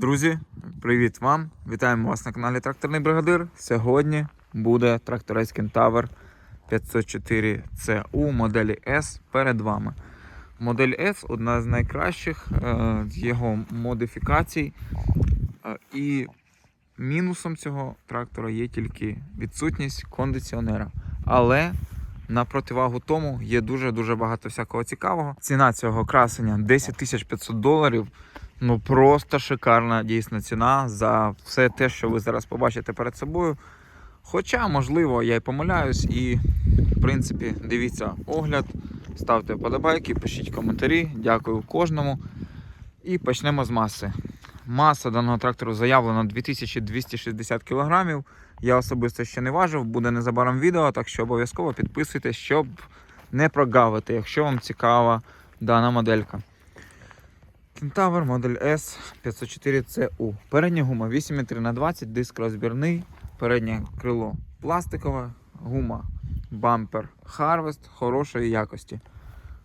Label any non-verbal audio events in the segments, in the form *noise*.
Друзі, привіт вам! Вітаємо вас на каналі Тракторний Бригадир. Сьогодні буде тракторець Кентавр 504 CU моделі S перед вами. Модель S одна з найкращих е, його модифікацій. Е, і мінусом цього трактора є тільки відсутність кондиціонера. Але на противагу тому є дуже-дуже багато всякого цікавого. Ціна цього красення 10 500 доларів. Ну просто шикарна дійсно ціна за все те, що ви зараз побачите перед собою. Хоча, можливо, я й помиляюсь, і в принципі, дивіться огляд, ставте вподобайки, пишіть коментарі. Дякую кожному. І почнемо з маси. Маса даного трактору заявлена 2260 кг. Я особисто ще не важив, буде незабаром відео, так що обов'язково підписуйтесь, щоб не прогавити, якщо вам цікава дана моделька. Кентавр модель S 504CU. Передня гума 8,3 на 20 диск розбірний, переднє крило пластикове, гума бампер Harvest хорошої якості.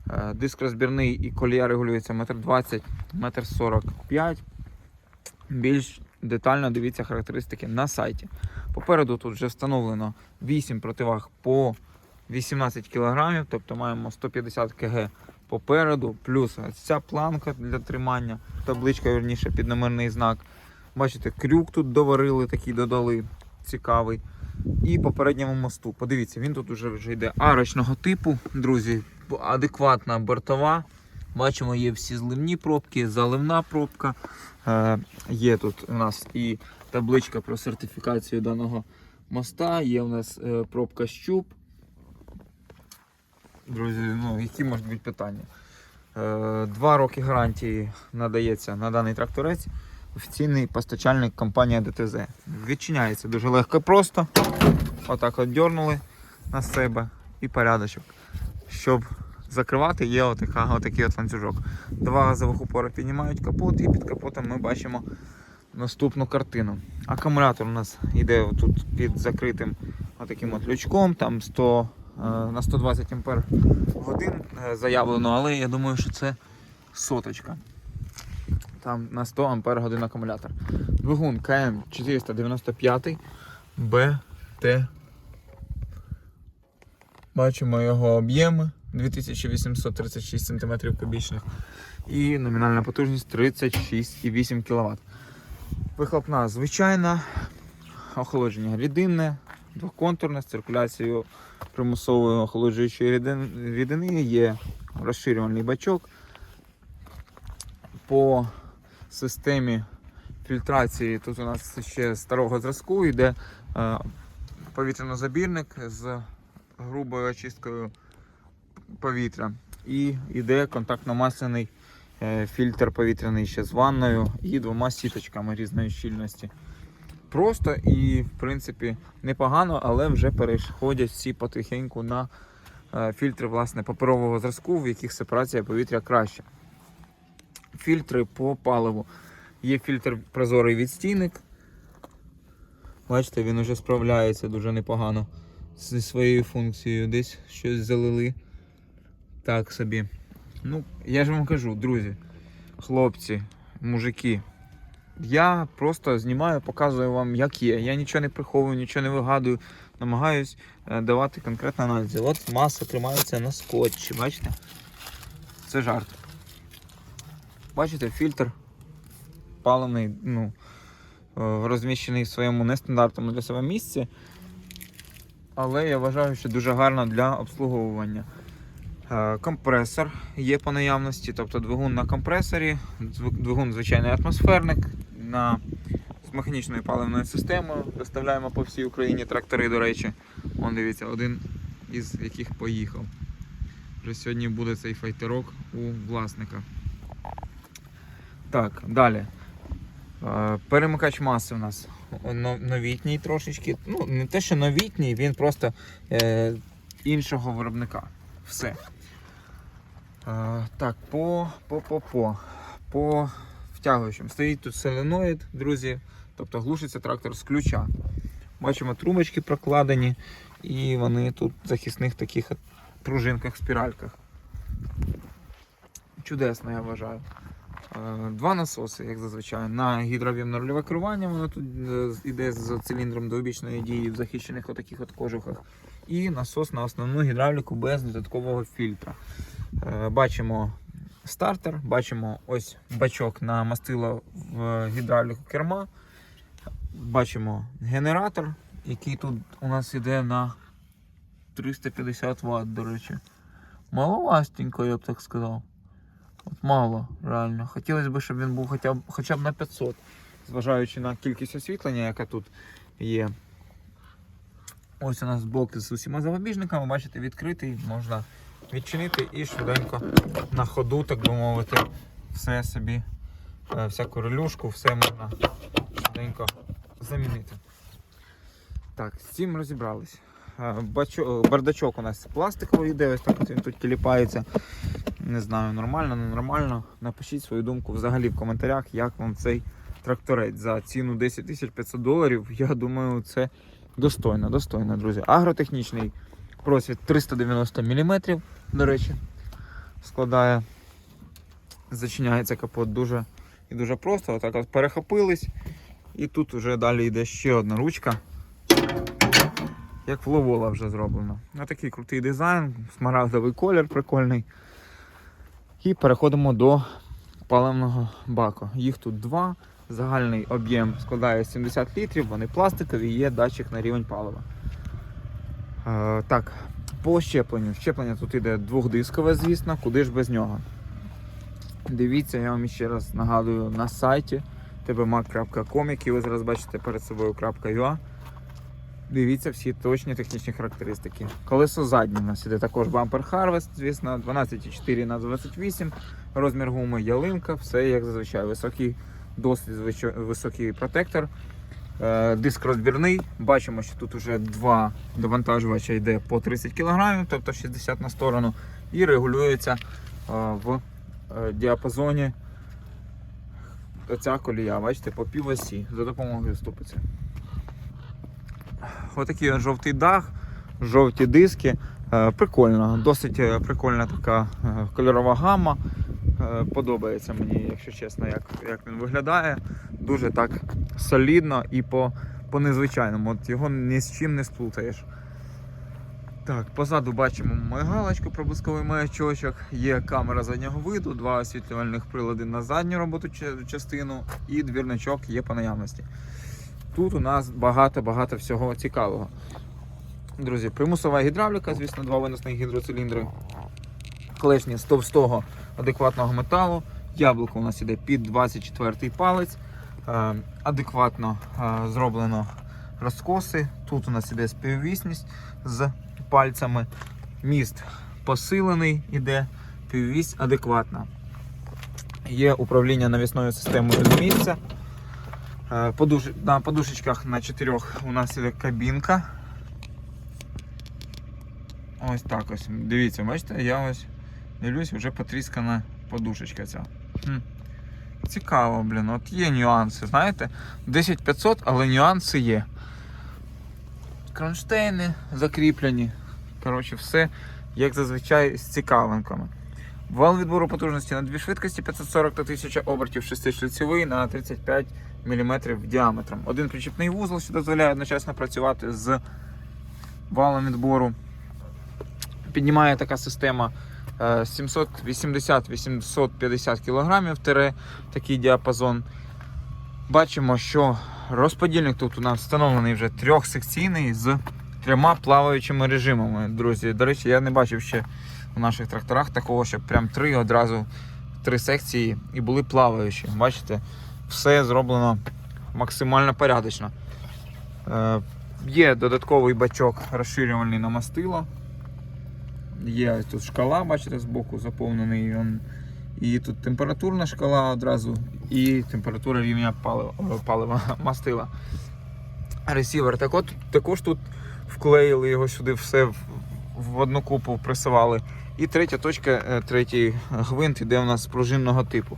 Е, Диск розбірний і колія регулюється 1,20 м, 1,45 м. Більш детально дивіться характеристики на сайті. Попереду тут вже встановлено 8 противаг по 18 кг, тобто маємо 150 кг попереду, плюс ця планка для тримання, табличка верніше під номерний знак. Бачите, крюк тут доварили, такий додали, цікавий. І по передньому мосту. Подивіться, він тут вже, вже йде арочного типу, друзі, адекватна бортова. Бачимо, є всі зливні пробки, заливна пробка. Е, є тут у нас і табличка про сертифікацію даного моста, є у нас е, пробка щуп. Друзі, ну які можуть бути питання? Е, Два роки гарантії надається на даний тракторець. Офіційний постачальник компанія ДТЗ. Відчиняється дуже легко і просто. Отак от дьорнули на себе і порядочок. Щоб закривати, є отака, отакий от ланцюжок. Два газових упори піднімають капот, і під капотом ми бачимо наступну картину. Акумулятор у нас йде тут під закритим отаким от лючком, там 100 е, на 120 ампер годин е, заявлено, але я думаю, що це соточка. Там на 100 ампер годин акумулятор. Двигун КМ 495 БТ. Бачимо його об'єми 2836 см кубічних і номінальна потужність 36,8 кВт. Вихлопна звичайна, охолодження рідинне, двоконтурне з циркуляцією примусової охолоджуючої рідини, є розширювальний бачок. По системі фільтрації тут у нас ще старого зразку йде е, повітрянозабірник з грубою очисткою повітря. І йде контактно-масляний е, фільтр повітряний ще з ванною і двома сіточками різної щільності. Просто і, в принципі, непогано, але вже переходять всі потихеньку на е, фільтри власне, паперового зразку, в яких сепарація повітря краща. Фільтри по паливу. Є фільтр прозорий відстійник. Бачите, він уже справляється дуже непогано зі своєю функцією. Десь щось залили. Так собі. Ну, я ж вам кажу, друзі, хлопці, мужики. Я просто знімаю, показую вам, як є. Я нічого не приховую, нічого не вигадую. Намагаюсь е, давати конкретні аналізи. От маса тримається на скотчі, бачите? Це жарт. Бачите, фільтр палений, ну, е, розміщений в своєму нестандартному для себе місці. Але я вважаю, що дуже гарно для обслуговування. Е, Компресор є по наявності, тобто двигун на компресорі, двигун звичайний атмосферник на, з механічною паливною системою. Доставляємо по всій Україні трактори, до речі. Вон дивіться, один із яких поїхав. Вже сьогодні буде цей файтерок у власника. Так, далі. Перемикач маси у нас новітній трошечки. Ну, не те, що новітній, він просто е, іншого виробника. Все. Е, так, по, по, по, по, по втягуючим. Стоїть тут соленоїд, друзі. Тобто глушиться трактор з ключа. Бачимо, трубочки прокладені, і вони тут в захисних таких пружинках, спіральках. Чудесно, я вважаю. Е, Два насоси, як зазвичай. На гідрооб'ємне рульове керування, воно тут е, йде з циліндром довбічної дії в захищених отаких от кожухах. І насос на основну гідравліку без додаткового фільтра. Е, Бачимо стартер, бачимо ось бачок на мастило в гідравліку керма. Бачимо генератор, який тут у нас іде на 350 Вт, до речі. Маловастенько, я б так сказав. От мало, реально. Хотілося б, щоб він був хоча б, хоча б на 500, зважаючи на кількість освітлення, яка тут є. Ось у нас блок з усіма запобіжниками, бачите, відкритий, можна відчинити і швиденько на ходу, так би мовити, все собі, е, всяку релюшку, все можна швиденько замінити. Так, з цим розібрались. Е, Бачо, бардачок у нас пластиковий йде, ось так він тут тіліпається. Не знаю, нормально, ненормально. Напишіть свою думку взагалі в коментарях, як вам цей тракторець за ціну 10 500 доларів. Я думаю, це достойно, достойно, друзі. Агротехнічний просвіт 390 мм, до речі, складає. Зачиняється капот дуже і дуже просто. Отак от перехопились. І тут вже далі йде ще одна ручка. Як в Ловола вже зроблено. На такий крутий дизайн, смарагдовий колір прикольний. І переходимо до паливного баку. Їх тут два. Загальний об'єм складає 70 літрів, вони пластикові, є датчик на рівень палива. Е, так, по щепленню. Щеплення тут іде двохдискове, звісно, куди ж без нього. Дивіться, я вам ще раз нагадую на сайті tbmac.com, який ви зараз бачите перед собою .ua. Дивіться всі точні технічні характеристики. Колесо заднє у нас іде також бампер Harvest, звісно, 12,4 на 28 розмір гуми, ялинка, все як зазвичай. Високий, досить високий протектор. Е, Диск розбірний. Бачимо, що тут вже два довантажувача йде по 30 кг, тобто 60 на сторону, і регулюється е, в е, діапазоні ця колія, бачите, по півосі за допомогою ступиці. Отакий от жовтий дах, жовті диски. Прикольно, досить прикольна така кольорова гама. Е, Подобається мені, якщо чесно, як, як він виглядає. Дуже так солідно і по, по незвичайному. От його ні з чим не сплутаєш. Так, позаду бачимо мигалочку, проблисковий маячочок, є камера заднього виду, два освітлювальних прилади на задню роботу частину і двірничок є по наявності. Тут у нас багато-багато всього цікавого. Друзі, примусова гідравліка, звісно, два виносних гідроциліндри. Клешні з товстого адекватного металу. Яблуко у нас іде під 24 палець. Е, адекватно е, зроблено розкоси. Тут у нас іде співвісність з пальцями. Міст посилений, іде піввісь адекватна. Є управління навісною системою з місця. Е, Подуш... На подушечках на чотирьох у нас іде кабінка. Ось так ось. Дивіться, бачите, я ось дивлюсь, вже потріскана подушечка ця. Хм. Цікаво, блін. От є нюанси, знаєте? 10500, але нюанси є. Кронштейни закріплені. Коротше, все як зазвичай з цікавинками. Вал відбору потужності на дві швидкості 540 та 1000 обертів, шестишліцевий на 35 мм діаметром. Один причіпний вузол, що дозволяє одночасно працювати з валом відбору. Піднімає така система 780-850 кг, тире такий діапазон. Бачимо, що розподільник тут у нас встановлений вже трьохсекційний з трьома плаваючими режимами. Друзі, до речі, я не бачив ще у наших тракторах такого, щоб прям три одразу три секції і були плаваючі. Бачите, все зроблено максимально порядочно. Е, є додатковий бачок розширювальний на мастило. Є тут шкала, бачите, збоку заповнений. Він. І тут температурна шкала одразу, і температура рівня палива, палива *laughs* мастила. Ресівер так от, також тут вклеїли його сюди, все в, в одну купу присували. І третя точка, е, третій гвинт іде у нас з пружинного типу.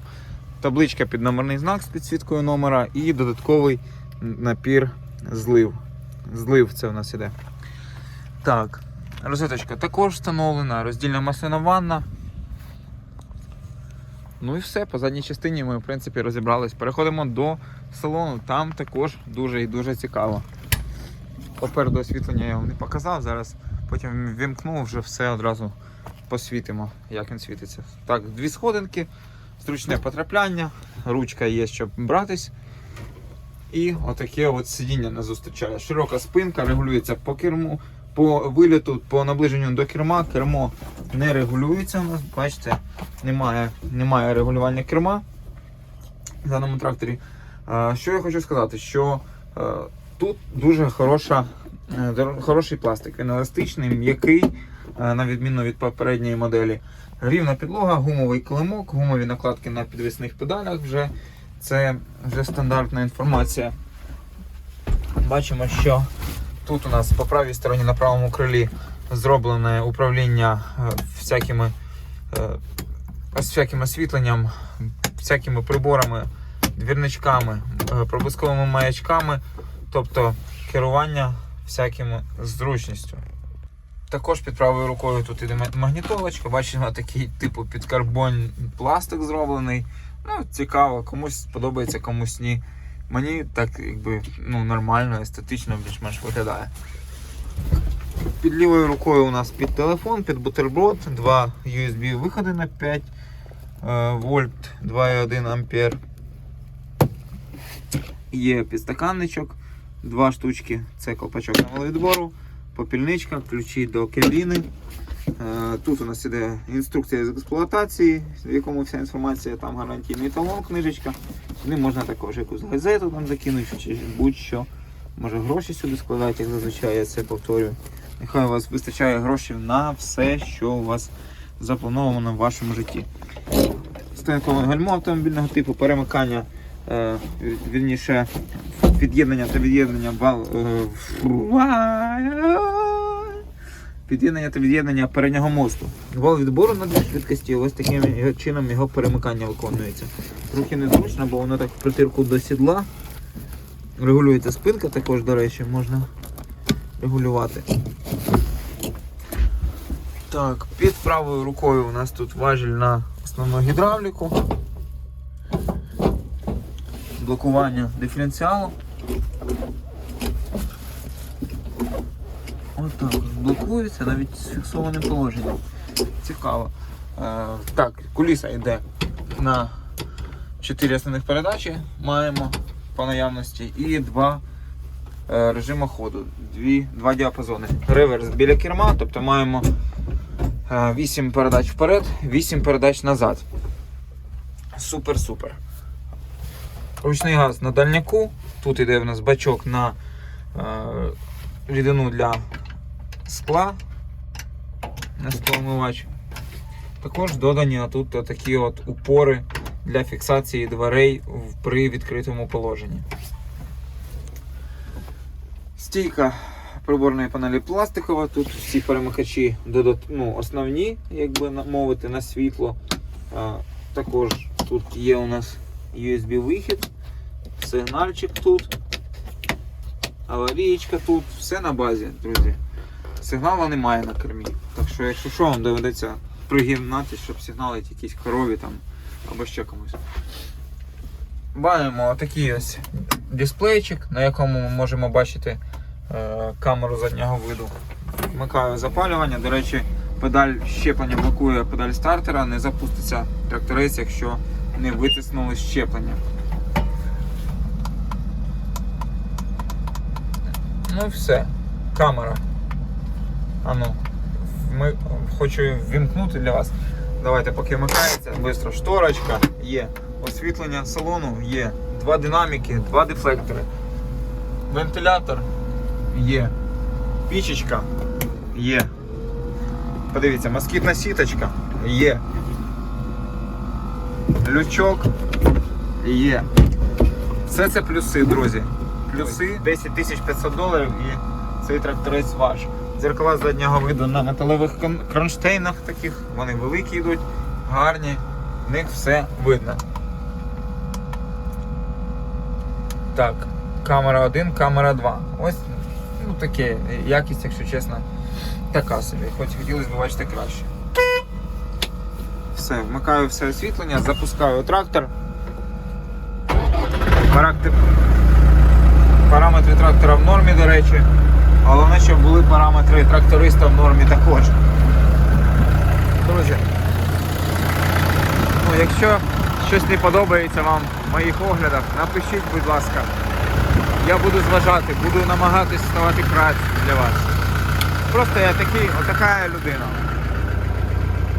Табличка під номерний знак з підсвіткою номера і додатковий напір злив. Злив це у нас іде. Так, розеточка також встановлена, роздільна масляна ванна. Ну і все, по задній частині ми в принципі розібрались. Переходимо до салону. Там також дуже і дуже цікаво. Попереду освітлення я вам не показав. Зараз потім вімкну, вже все одразу посвітимо, як він світиться. Так, дві сходинки, зручне потрапляння, ручка є, щоб братись. І отаке от сидіння нас зустрічає. Широка спинка, регулюється по керму, по виліту, по наближенню до керма. Кермо не регулюється у нас, бачите, немає, немає регулювання керма в даному тракторі. Е, Що я хочу сказати, що е, тут дуже хороша, е, хороший пластик. Він еластичний, м'який, на відміну від попередньої моделі. Рівна підлога, гумовий килимок, гумові накладки на підвісних педалях вже. Це вже стандартна інформація. Бачимо, що тут у нас по правій стороні на правому крилі зроблене управління е, всякими, е, всяким освітленням, всякими приборами, двірничками, е, маячками, тобто керування всякими зручністю. Також під правою рукою тут іде магнітолочка, бачимо такий типу під карбон пластик зроблений. Ну, цікаво, комусь сподобається, комусь ні. Мені так якби ну, нормально, естетично більш-менш виглядає. Під лівою рукою у нас під телефон, під бутерброд, два USB виходи на 5 е, вольт, 2,1 ампер. Є підстаканничок, два штучки, це колпачок на маловідбору, попільничка, ключі до кабіни. Е, Тут у нас іде інструкція з експлуатації, в якому вся інформація, там гарантійний талон, книжечка. Сюди можна також якусь газету там закинути, чи будь-що. Може гроші сюди складати, як зазвичай я це повторюю. Нехай у вас вистачає грошей на все, що у вас заплановано в вашому житті. Станкове гальмо автомобільного типу, перемикання, е, вірніше, під'єднання та від'єднання вал. Е, під'єднання та від'єднання переднього мосту. Вал відбору на дві швидкості, ось таким чином його перемикання виконується. Трохи незручно, бо воно так в притирку до сідла. Регулюється спинка також, до речі, можна регулювати. Так, під правою рукою у нас тут важіль на основну гідравліку. Блокування диференціалу. Ось так ось навіть з фіксованим положенням. Цікаво. Е, так, куліса йде на 4 основних передачі. Маємо по наявності і два е, режими ходу, дві, два діапазони. Реверс біля керма, тобто маємо е, 8 передач вперед, 8 передач назад. Супер-супер. Ручний газ на дальняку. Тут іде в нас бачок на е, рідину для скла на скломивач. Також додані тут такі от упори для фіксації дверей при відкритому положенні. Стійка приборної панелі пластикова. Тут всі перемикачі додат... ну, основні, як би мовити, на світло. Також тут є у нас USB-вихід, сигнальчик тут, аварієчка тут, все на базі, друзі. Сигналу немає на кермі. Так що, якщо що, вам доведеться пригинати, щоб сигналити якісь корові там або ще комусь. Маємо такий ось дисплейчик, на якому ми можемо бачити е, камеру заднього виду. Вмикаю запалювання. До речі, педаль щеплення блокує педаль стартера, не запуститься тракторець, якщо не витиснули щеплення. Ну і все. Камера. Ану, ми хочу вімкнути для вас. Давайте поки вмикається, швидко шторочка, є освітлення салону, є два динаміки, два дефлектори, вентилятор є, пічечка є. Подивіться, москітна сіточка є. Лючок є. Все це плюси, друзі. Плюси 10 500 доларів і цей тракторець ваш. Дзеркала заднього виду на металевих кронштейнах таких, вони великі йдуть, гарні, в них все видно. Так, камера 1, камера 2. Ось ну, таке, якість, якщо чесно, така собі. Хоч хотілося б бачити краще. все. Вмикаю все освітлення, запускаю трактор. Параметри трактора в нормі, до речі. Головне, щоб були параметри тракториста в нормі також. Друзі, ну, якщо щось не подобається вам в моїх оглядах, напишіть, будь ласка. Я буду зважати, буду намагатись ставати краще для вас. Просто я такий, отака людина.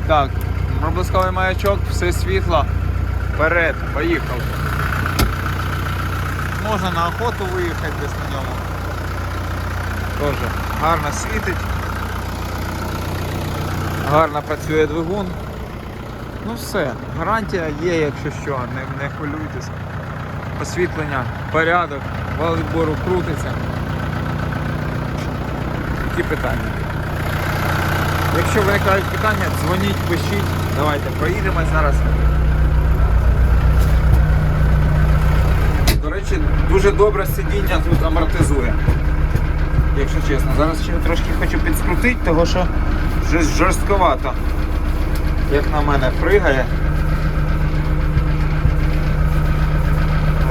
Так, проблисковий маячок, все світло. Вперед, поїхав. Можна на охоту виїхати десь на ньому. Тоже гарно світить. Гарно працює двигун. Ну все, гарантія є, якщо що, не, не хвилюйтесь. Освітлення, порядок, вал крутиться. Які питання? Якщо виникають питання, дзвоніть, пишіть. Давайте проїдемо зараз. До речі, дуже добре сидіння тут амортизує. Якщо чесно. Зараз ще трошки хочу підскрутити, тому що щось жорстковато. Як на мене пригає.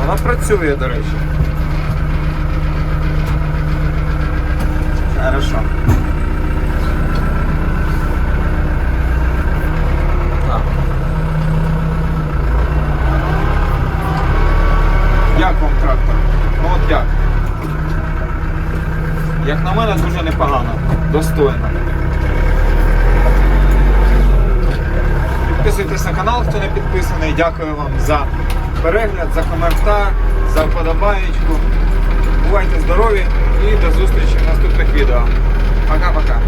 Вона працює, до речі. Хорошо. Як вам трактор? Ну от як? Як на мене, дуже непогано. Достойно. Підписуйтесь на канал, хто не підписаний. Дякую вам за перегляд, за коментар, за вподобаєчку. Бувайте здорові і до зустрічі в наступних відео. Пока-пока.